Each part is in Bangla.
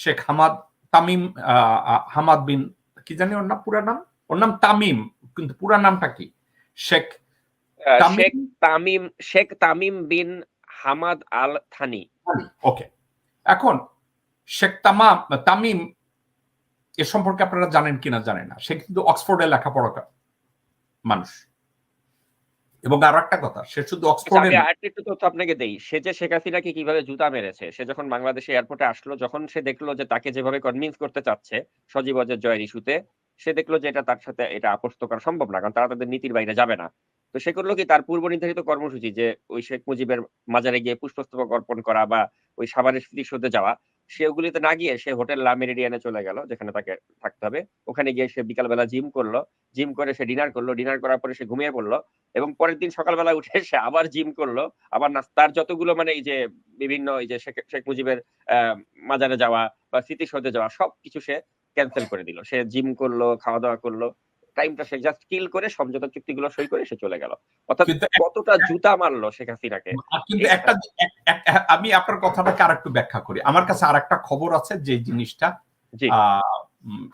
Sheikh Hamad Tamim Hamad bin কি জানি ওর নাম পুরা নাম? ওর নাম তামিম কিন্তু পুরা নামটা কি? Sheikh Sheikh Tamim Sheikh Tamim bin Hamad Al Thani. Okay. এখন শেখ তামাম তামিম এ সম্পর্কে আপনারা জানেন কিনা জানেন না? সে কিন্তু অক্সফোর্ডে লেখাপড়া মানুষ। এবং আর একটা কথা সে শুধু অক্সফোর্ডে একটু তথ্য আপনাকে দেই। সে যে শেখ হাসিনাকে কীভাবে জুতা মেরেছে সে যখন বাংলাদেশে এয়ারপোর্টে আসলো যখন সে দেখল যে তাকে যেভাবে কনভিন্স করতে চাচ্ছে সজীব অজয় জয়ের ইস্যুতে সে দেখল যে এটা তার সাথে এটা আপস্ত করা সম্ভব না কারণ তারা তাদের নীতির বাইরে যাবে না। তো সে করল কি তার পূর্ব নির্ধারিত কর্মসূচি যে ওই শেখ মুজিবের মাজারে গিয়ে পুষ্পস্তবক অর্পণ করা বা ওই সাবানের স্মৃতিসৌধে যাওয়া সে ওগুলিতে না গিয়ে সে হোটেল লা মেরিডিয়ানে চলে গেল যেখানে তাকে থাকতে হবে। ওখানে গিয়ে সে বিকালবেলা জিম করল জিম করে সে ডিনার করল ডিনার করার পরে সে ঘুমিয়ে পড়ল এবং পরের দিন সকালবেলা উঠে সে আবার জিম করল আবার না তার যতগুলো মানে এই যে বিভিন্ন এই যে শেখ মুজিবের মাজারে যাওয়া বা স্মৃতিসৌধে যাওয়া সব কিছু সে ক্যান্সেল করে দিল। সে জিম করল খাওয়া দাওয়া করল টাইমটা সে জাস্ট কিল করে সমঝোতা চুক্তিগুলো সই করে সে চলে গেল। অর্থাৎ কতটা জুতা মারলো শেখ হাসিনাকে। কিন্তু একটা আমি আপনার কথাটাকে আর একটু ব্যাখ্যা করি। আমার কাছে আর একটা খবর আছে যে জিনিসটা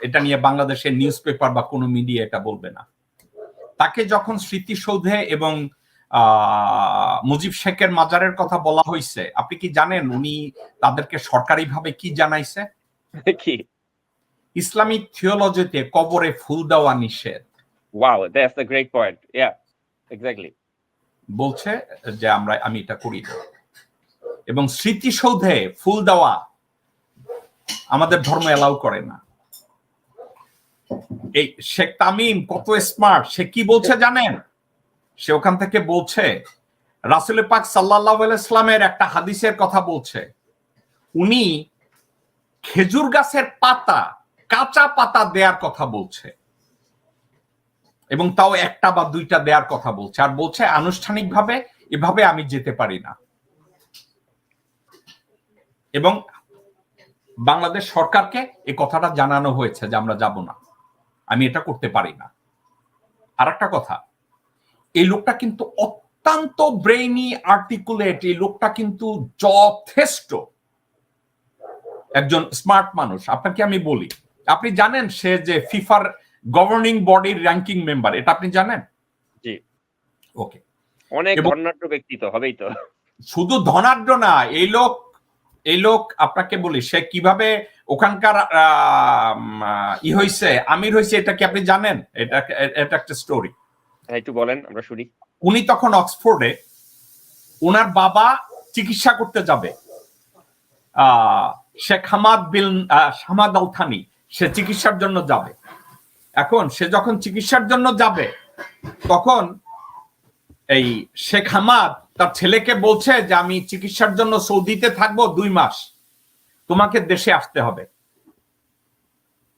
এটা নিয়ে বাংলাদেশের নিউজ পেপার বা কোনো মিডিয়া এটা বলবে না। তাকে যখন স্মৃতিসৌধে এবং মুজিব শেখের মাজারের কথা বলা হয়েছে আপনি কি জানেন উনি তাদেরকে সরকারিভাবে কি জানাইছে? কি? ইসলামিক থিওলজিতে কবরে ফুল দেওয়া নিষেধ। Wow that's the great point yeah exactly বলছে যে আমরা আমি এটা করি না। এবং স্মৃতিসৌধে ফুল দেওয়া আমাদের ধর্ম এলাউ করে না। এই শেখ তামিম কত স্মার্ট সে কি বলছে জানেন? সে ওখান থেকে বলছে, রাসুল পাক সাল্লাহ ইসলামের একটা হাদিসের কথা বলছে। উনি খেজুর গাছের পাতা, কাঁচা পাতা দেওয়ার কথা বলছে। এবং তাও একটা বা দুইটা দেওয়ার কথা বলছে। আর বলছে, আনুষ্ঠানিকভাবে এভাবে আমি যেতে পারি না। এবং বাংলাদেশ সরকারকে এই কথাটা জানানো হয়েছে যে আমরা যাব না। আমি এটা করতে পারি না। আর একটা কথা এই লোকটা কিন্তু অত্যন্ত ব্রেইনি আর্টিকুলেট এই লোকটা কিন্তু যথেষ্ট। একজন স্মার্ট মানুষ আপনাকে আমি বলি আপনি জানেন সে যে ফিফার গভর্নিং বডির র্যাঙ্কিং মেম্বার এটা আপনি জানেন? জি। ওকে অনেক ধনাঢ্য ব্যক্তি তো হবেই তো। শুধু ধনাঢ্য না এই লোক এই লোক আপনাকে বলি সে কীভাবে ওখানকার ই হয়েছে আমির হয়েছে এটা কি আপনি জানেন? এটা এটা একটা স্টোরি হ্যাঁ একটু বলেন আমরা শুনি। উনি তখন অক্সফোর্ডে ওনার বাবা চিকিৎসা করতে যাবে। Sheikh Hamad bin Hamad Al Thani সে চিকিৎসার জন্য যাবে। এখন সে যখন চিকিৎসার জন্য যাবে তখন এই শেখ হামাদ তার ছেলেকে বলছে যে আমি চিকিৎসার জন্য সৌদিতে থাকব দুই মাস। তোমাকে দেশে আসতে হবে।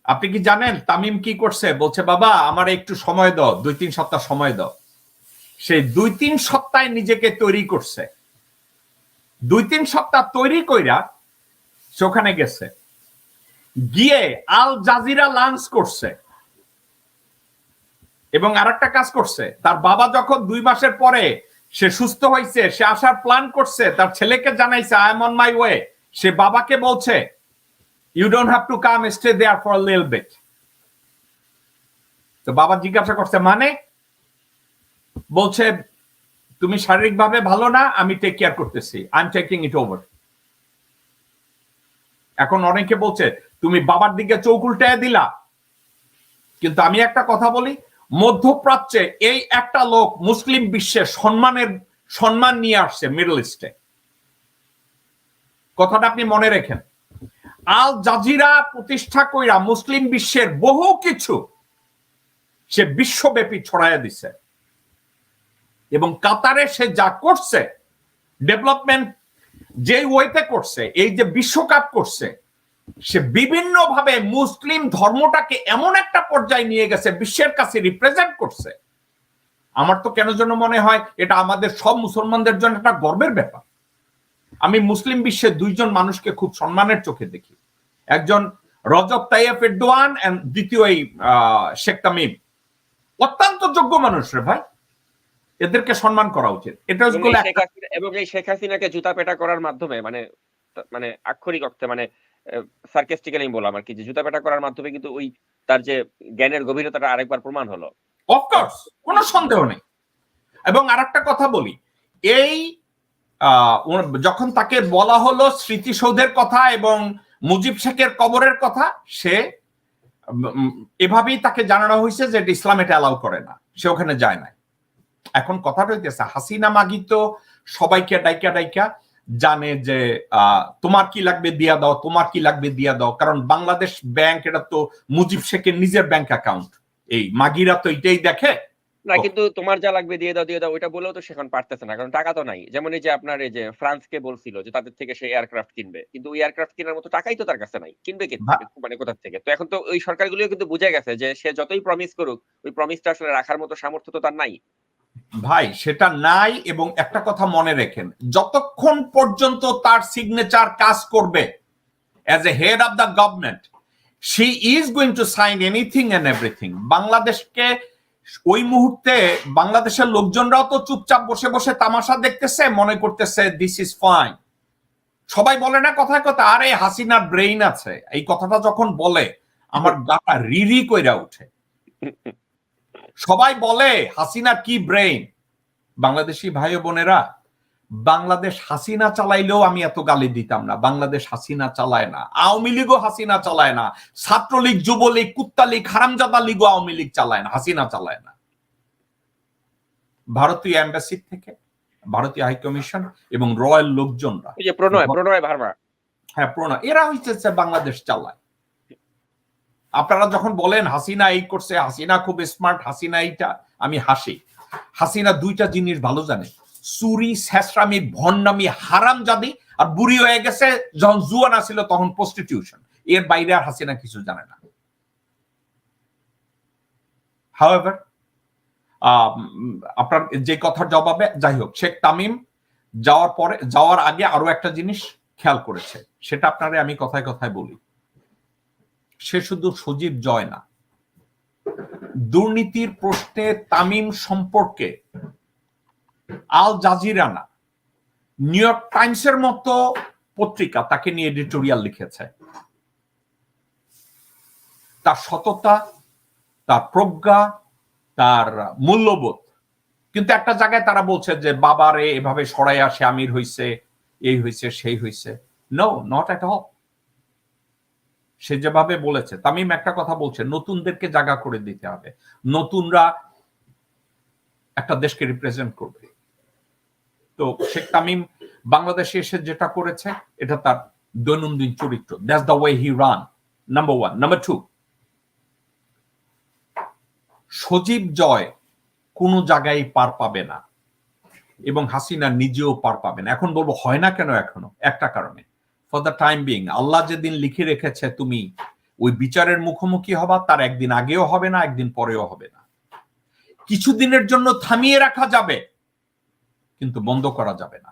আপনি কি জানেন তামিম কি করছে? বলছে, বাবা, আমার একটু সময় দাও দুই তিন সপ্তাহ সময় দাও। সে দুই তিন সপ্তাহে নিজেকে তৈরি করছে। দুই তিন সপ্তাহ তৈরি কইরা সে ওখানে গেছে। গিয়ে আল জাজিরা লাঞ্চ করছে। এবং আর একটা কাজ করছে, তার বাবা যখন দুই মাসের পরে সে সুস্থ হয়েছে সে আসার প্ল্যান করছে, তার ছেলেকে জানাইছে I am on my way সে বাবাকে বলছে you don't have to come stay there for lil bit তো বাবা জিজ্ঞাসা করছে মানে? বলছে, তুমি শারীরিকভাবে ভালো না, আমি টেক কেয়ার করতেছি I am taking it over এখন অনেকে বলছে, তুমি বাবার দিকে চৌক উল্টায় দিলা। কিন্তু আমি একটা কথা বলি, মধ্যপ্রাচ্যে এই একটা লোক মুসলিম বিশ্বে সম্মানের সম্মান নিয়ে আসছে মিডল ইস্টে কথাটা আপনি মনে রেখেন। আল জাজিরা প্রতিষ্ঠা কইরা মুসলিম বিশ্বের বহু কিছু সে বিশ্বব্যাপী ছড়াইয়া দিছে। এবং কাতারে সে যা করছে, ডেভেলপমেন্ট যে ওয়েতে করছে, এই যে বিশ্বকাপ করছে, সে বিভিন্ন ভাবে মুসলিম ধর্মটাকে এমন একটা পর্যায়ে নিয়ে গেছে, বিশ্বের কাছে রিপ্রেজেন্ট করছে। আমার তো কেন জন্য মনে হয় এটা আমাদের সব মুসলমানদের জন্য একটা গর্বের ব্যাপার। আমি মুসলিম বিশ্বের দুইজন মানুষকে খুব সম্মানের চোখে দেখি। একজন রজব তাইয়েফ এরদোয়ান দ্বিতীয় এই শেখ তামিম। অত্যন্ত যোগ্য মানুষ রে ভাই। এদেরকে সম্মান করা উচিত। এটা এবং এই শেখ হাসিনাকে জুতা পেটা করার মাধ্যমে মানে মানে আক্ষরিক অর্থে মানে সার্কেস্টিক্যালি আমি বললাম আর কি যে জুতা পেটা করার মাধ্যমে কিন্তু ওই তার যে জ্ঞানের গভীরতাটা আরেকবার প্রমাণ হলো। অফকোর্স কোনো সন্দেহ নেই। এবং আরেকটা কথা বলি এই যখন তাকে বলা হলো স্মৃতিসৌধের কথা এবং মুজিব শেখের কবরের কথা, সে এভাবেই তাকে জানানো হয়েছে যে এটা ইসলাম এটা অ্যালাউ করে না। সে ওখানে যায় না এখন কথা রইতেছে, হাসিনা মাগি তো সবাইকে ডাইকা ডাইকা জানে যে তোমার কি লাগবে দিয়া দাও, তোমার কি লাগবে দিয়া দাও, কারণ বাংলাদেশ ব্যাংক এটা তো মুজিব শেখের নিজের ব্যাংক অ্যাকাউন্ট। এই মাগিরা তো এটাই দেখে না কিন্তু তোমার যা লাগবে দিয়ে দাও দিয়ে দাও ওইটা বলেও তো সেখানে পারতেছে না কারণ টাকা তো নাই। যেমন এই যে আপনার এই যে ফ্রান্সকে বলছিল যে তাদের থেকে সে এয়ারক্রাফট কিনবে কিন্তু ওই এয়ারক্রাফট কেনার মতো টাকাই তো তার কাছে নাই। কিনবে কি মানে কোথা থেকে? তো এখন তো ওই সরকারগুলিও কিন্তু বুঝে গেছে যে সে যতই প্রমিস করুক ওই প্রমিসটা আসলে রাখার মতো সামর্থ্য তো তার নাই। ভাই সেটা নাই এবং একটা কথা মনে রেখেন যতক্ষণ পর্যন্ত তার সিগনেচার কাজ করবে as a head of the government she is going to sign anything and everything বাংলাদেশকে ওই মুহূর্তে বাংলাদেশের লোকজনরাও তো চুপচাপ বসে বসে তামাশা দেখতেছে, মনে করতেছে দিস ইজ ফাইন সবাই বলে না কথায় কথা, আরে, হাসিনার ব্রেইন আছে। এই কথাটা যখন বলে, আমার গাটা রিরি কইরা উঠে সবাই বলে হাসিনা কি ব্রেইন বাংলাদেশি ভাই বোনেরা বাংলাদেশ হাসিনা চালাইলেও আমি এত গালি দিতাম না। বাংলাদেশ হাসিনা চালায় না। আওয়ামী লীগও হাসিনা চালায় না। ছাত্রলীগ যুবলীগ কুত্তা লীগ হারামজাদা লীগও আওয়ামী লীগ চালায় না হাসিনা চালায় না। ভারতীয় এম্বাসি থেকে ভারতীয় হাইকমিশন এবং রয়্যাল লোকজনরা। প্রণয় প্রণয় ভার্মা। হ্যাঁ প্রণয়। এরা হইতেছে বাংলাদেশ চালায়। আপনারা যখন বলেন হাসিনা এই করছে হাসিনা খুব স্মার্ট হাসিনা এইটা আমি হাসি। হাসিনা দুইটা জিনিস ভালো জানে। চুরি শেষরামি ভন্ডামি হারাম জাদি আর বুড়ি হয়ে গেছে, যখন জুয়ান আসিল তখন প্রস্টিটিউশন এর বাইরে আর হাসিনা কিছু জানে না। হাওয়েভার আপনার যে কথার জবাবে, যাই হোক, শেখ তামিম যাওয়ার পরে, যাওয়ার আগে আরও একটা জিনিস খেয়াল করেছে, সেটা আপনারে আমি কথায় কথায় বলি। সে শুধু সজীব জয় না। দুর্নীতির প্রশ্নে তামিম সম্পর্কে আল জাজিরা না নিউ ইয়র্ক টাইমসের মতো পত্রিকা তাকে নিয়ে এডিটোরিয়াল লিখেছে। তার সততা, তার প্রজ্ঞা, তার মূল্যবোধ। কিন্তু একটা জায়গায় তারা বলছে যে, বাবারে, এভাবে সরাই আসে আমির হইছে, এই হইছে, সেই হইছে। নো নট এট অল সে যেভাবে বলেছে, তামিম একটা কথা বলছে, নতুনদেরকে জায়গা করে দিতে হবে। নতুনরা একটা দেশকে রিপ্রেজেন্ট করবে। তো শেখ তামিম বাংলাদেশে এসে যেটা করেছে, এটা তার দৈনন্দিন চরিত্র। That's the way he run number one number two Sajeeb Joy কোনো জায়গায় পার পাবে না এবং হাসিনা নিজেও পার পাবে না। এখন বলব, হয় না কেন এখনও? একটা কারণে। ফর দ্য টাইম বিং আল্লাহ যেদিন লিখে রেখেছে তুমি ওই বিচারের মুখোমুখি হবা, তার একদিন আগেও হবে না, একদিন পরেও হবে না। কিছুদিনের জন্য থামিয়ে রাখা যাবে। কিন্তু বন্ধ করা যাবে না।